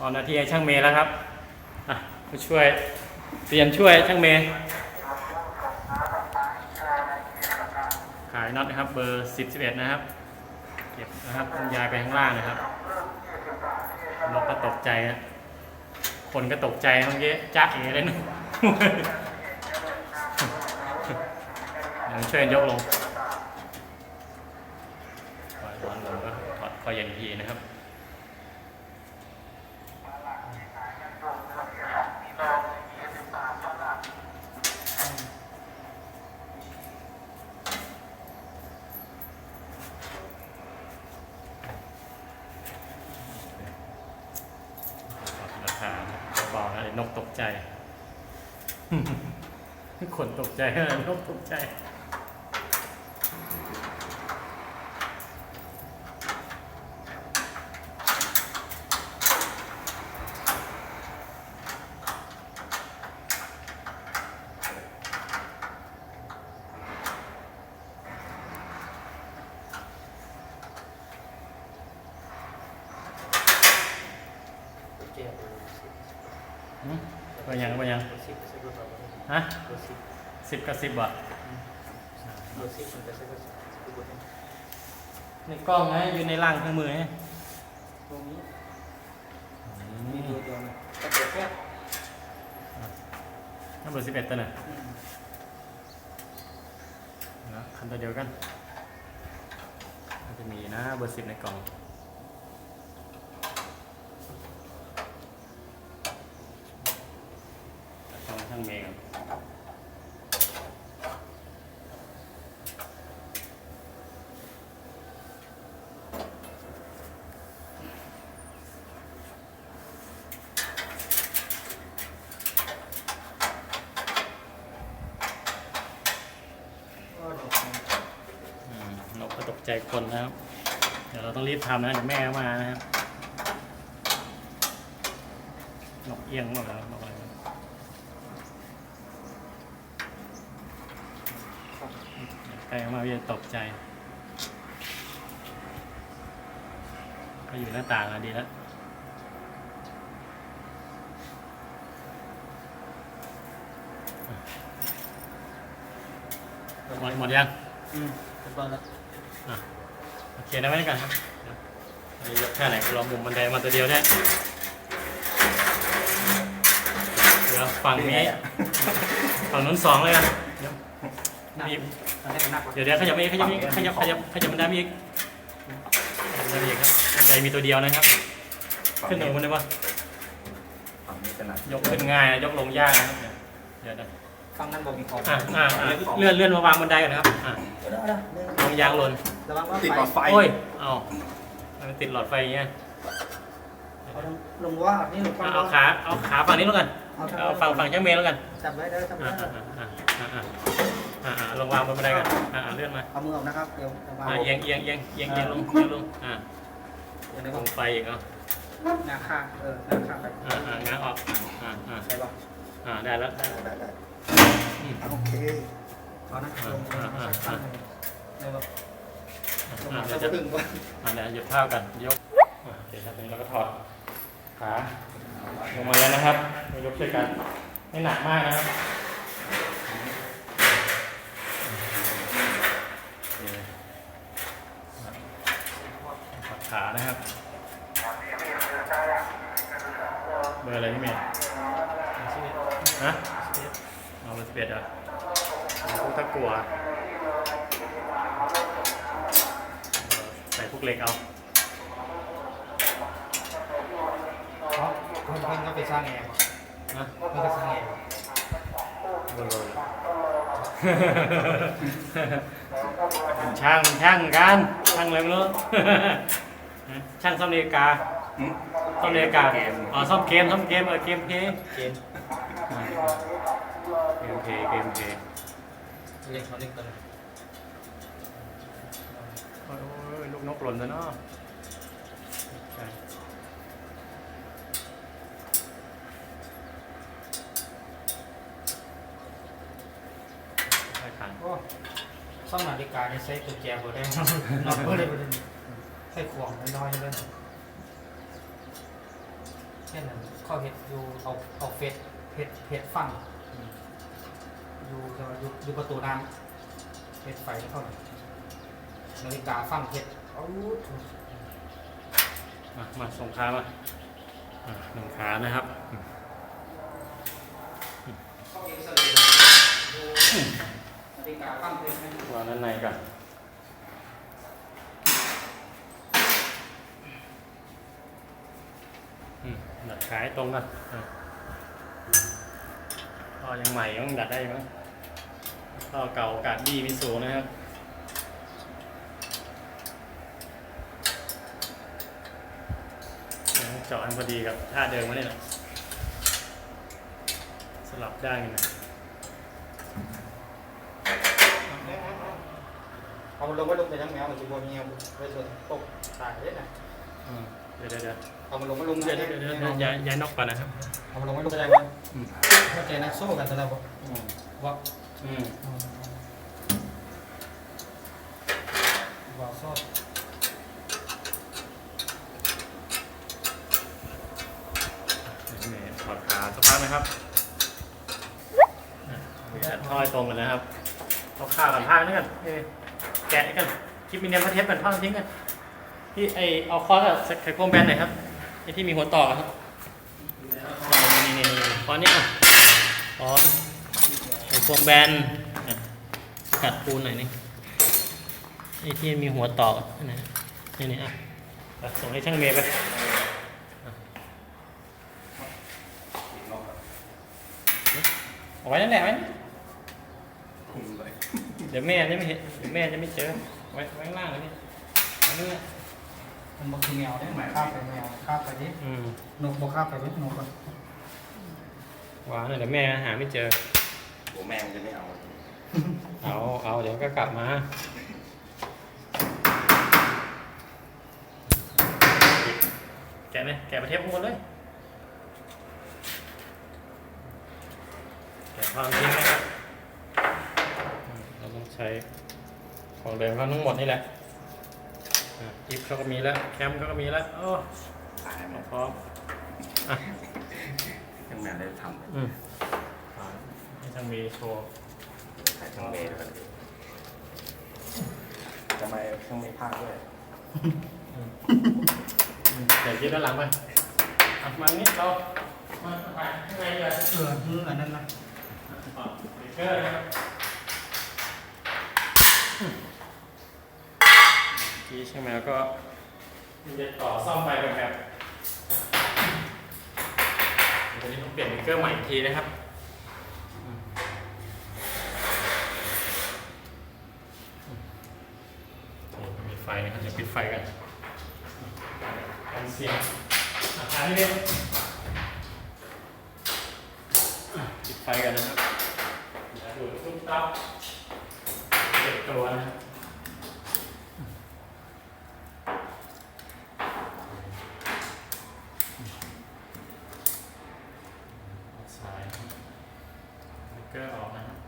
ตอนนาทีให้ช่างเมย์แล้วครับอะผู้ช่วยเตรียมช่วยช่างเมย์ขายน็อตนะครับเบอร์10 11นะครับเก็บนะครับบรรยายไปข้างล่างนะครับนกก็ตกใจนะคนก็ตกใจเมื่อกี้จ๊ะเอ๋เลยนะเดี๋ยวช่วยยกลงปล่อยวางลงก็ถอดคอยอย่างทีนะครับ ถอดราคาเบาๆ นกตกใจ คนตกใจนกตกใจ ว่ายังว่ายังสิบสิบกว่าฮะเบอร์สิบสิบกับสิบอะเบอร์สิบมันจะใช้เบอร์สิบคือเบอร์ในกล้องไงอยู่ในร่างเครื่องมือไงตรงนี้อืมีมตัวเดียวนะก็เปิดแค่นั่นเบอร์สิบเอ็ดตัวน่ะนะคันตัวเดียวกันมันจะมีนะเบอร์สิบในกล่องตัดกล้องช่างเมย์ก่อนอืมนกก็ตกใจคนนะครับ เดี๋ยวเราต้องรีบทำนะเดี๋ยวแม่มานะครับนกเอียงหมดแล้วนกอะไร ใกล้มาพี่จะตกใจ ก็อยู่หน้าต่างอะดีแล้วหมดหมดยังอืมเรียบร้อยแล้วอะโอเคนะไว้ด้วยกันครับเดี๋ยวยกแค่ไหนก็ลองมุมบันไดมาตัวเดียวเนี่ยเดี๋ยวฝั่งนี้ ฝั่งนู้นสองเลยกันเดี๋ ยวหนักมีอันนี้เป็นหนักกว่าเดี๋ยวเดี๋ยวขยับมาอีกขยับมาอีกขยับขยับขยับบันไดมาอีกขยับบันไดมาอีกครับบันไดมีตัวเดียวนะครับ ขึ้นหนึ่งบันไดปะฝั่งนี้จะหนักยกขึ้นง่ายนะยกลงยากนะครับเดี๋ยวเดี๋ยวฟังนั้นบอกมีของอะอะอะเลื่อนเลื่อนมาวางบันไดก่อนนะครับอะได้ได้หนึ่งลงยางหล่นระวังว่าติดไฟหลอดไฟโอ้ยเอามันติดหลอดไฟอย่างเงี้ยเอาลงว่านี่ลงฟังเอาขาเอาขาฝั่งนี้แล้วกันเอาเอาฝั่งฝั่งช่างเมย์แล้วกันจับไว้ได้จับไว้อ่าได้อ่าอ่าอ่าอ่า อ่าลงวางบนบันไดกันอ่าอ่าเลื่อนมาเอามือออกนะครับเดี๋ยวจะวางอ่าเอียงเอียงเอียงเอียงเอียงลงเอียงลงอ่าเดี๋ยวได้ลบอกงไฟอีกเอาหน้าข้างเออหน้าข้างไปอ่าอ่าง้างออกอ่าอ่าใช่ป่ะอ่าได้แล้วได้ได้ได้ได้อืมโอเคเอานะลงได้ป่ะลงอ่ามาเดี๋ยวจะจะดึงก่อนอ่าเดี๋ยวหยุดเท้ากันยกอ่าโอเคครับทีนี้เราก็ถอดขาลงมาแล้วนะครับมายกช่วยกันไม่หนักมากนะครับโอเคถอด ขานะครับ เบอร์อะไรพี่เมย์ฮะเอาเบอร์สิบเอ็ดเหรอเอาพวกตะกัวใส่พวกเหล็กเอาเพราะคนเพิ่งก็ไปสร้างแอร์นะเพิ่งก็สร้างแอร์เบอร์เลยเป็นช่างช่างกันช่างอะไรไม่รู้ ช่างซ่อมนาฬิกาหืมซ่อมนาฬิกาอ๋อซ่อมเกมซ่อมเกมเออเกมเพลย์เกณฑ์อ่าเกมเพลย์เกมเพลย์เล็กเขาเล็กตัวนึงโอ้ยโอ้ยลูกนกหล่นแล้วเนาะใช่ใช่ขันโอ้ซ่อมนาฬิกานี่ใช้ตัวแจบ่ได้นอนก็เลย ใช้ขวงน้อยๆเลยช่นนั้นเขาเห็ดอยู่เอาเอาเฟสเห็ดเห็ดฟังอยู่แต่ว่าอยู่อยู่ประตูน้ำเห็ดไฟเข้าน่ะนาฬิกาฟังเห็ดเอามามาส่งขามาอะหนึ่งขานะครับอืมเขาเอ็กซเรย์ดูนาฬิกาฟังเห็ดให้วางด้านในก่อน อืมดัดขายตรงกันอะก็ยังใหม่ยังดัดได้อยู่มั้งก็เก่าโอกาสดีมีสูงนะครับเจาะอันพอดีกับท่าเดิมมาเนี่ยแหละสลับได้านกันนะเอามันลงไว้ลงแต่ยังแมวมันจะบวมเงียวไปส่วนตกตายเลยนะอืม เดี๋ยวเดี๋ยวเดี๋ยวเอามันลงไว้ลงเดี๋ยวเดี๋ยวเดี๋ยวเดี๋ยวย้ายย้ายนอกก่อนนะครับ เอามันลงไว้ลงแต่ยังแมวอืมเข้าใจนักสู้กันแต่ละบอกอืมว่าอืมว่าซอดนี่ถอดขาสักพักนะครับอะมีการทอยตรงกันนะครับเอาข้าวกันผ้านี่กันเอ้ยแกะกันคลิปมีเนียมพระเทปกันผ้าทิ้งกัน ที่ไอเอาคอร์สกับไข่โคมแบนหน่อยครับไอที่มีหัวต่อครับนี่นี่นี่คอร์สนี่อะคอร์สไข่โคมแบนอะกัดปูนหน่อยนี่ไอที่มีหัวต่อนไหนนี่นี่อะส่งให้ช่างเมย์ไปเอาไว้นั่นแหละไว้เดี๋ยวแม่จะไม่เห็นเดี๋ยวแม่จะไม่เจอไว้ไว้ข้างล่างเลยนี่อันนี้แหละ มันบอกคือแมวได้ไหมข้าบไปแมวข้าบไปดิอืมนกบอกข้าบไปดินกก่อนวางเลยเดี๋ยวแม่หาไม่เจอ หัวแม่มันจะไม่เอาเอา เอา เดี๋ยวก็กลับมาแกะไหมแกะประเทศพวกคนเลย แกะความทิ้งนะครับอืมเราต้องใช้ของเดิมเขาทั้งหมดนี่แหละอะ จิปเขาก็มีแล้ว แคมเขาก็มีแล้วโอ้ตายหมดพร้อมอะยังแม่ได้ทอืมอ่าให้ช่างมีโชว์ำใส่ช่างเมย์ด้วยกันทำไมช่างเมย์พลาดด้วยเดี๋ยวคิดด้านหลังไปอะมานี้เรามาไปข้างในเลยเออมืออันนั้นนะอะเบเกอร์นะครับ ทีใช่ไหมแล้วก็จะต่อซ่อมไปแบบแบบตอนนี้ต้องเปลี่ยนเบเกอร์ใหม่อีกทีนะครับอืมนี่มีไฟนะครับเดี๋ยวปิดไฟกันกันเสียงอาคารนี่เลยปิดไฟกันนะครับอย่าดูดตุ้มตับเด็กตัวนะครับเอาสายเบรกเกอร์ออกนะครับ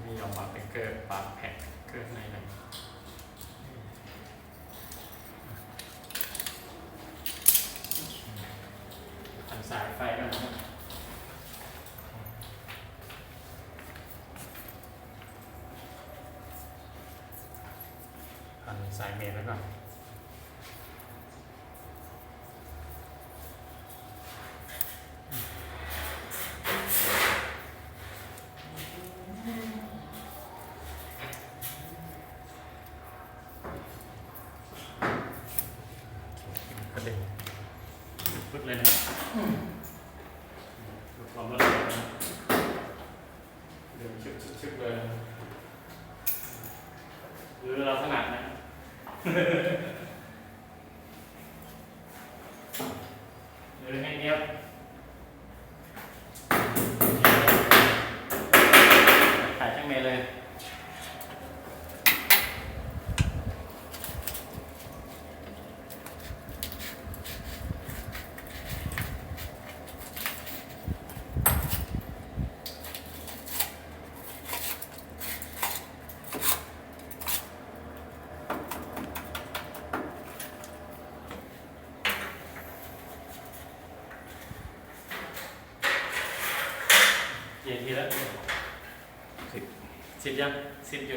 ไม่ ยอมปรับเบรกเกอร์ปรับแพ็คเกอร์ในไหนทำสายไฟกันนะครันสายเมนแล้วก่อนกระเด็น ปึ๊ดเลยนะความรวดเร็วนะเดินชึบชึบชึกเลยหรือเราถนัดนะ หรือให้เนี้ยบถ่ายช่างเมย์เลย อ กี่ทีแล้ว สิ บสิบยั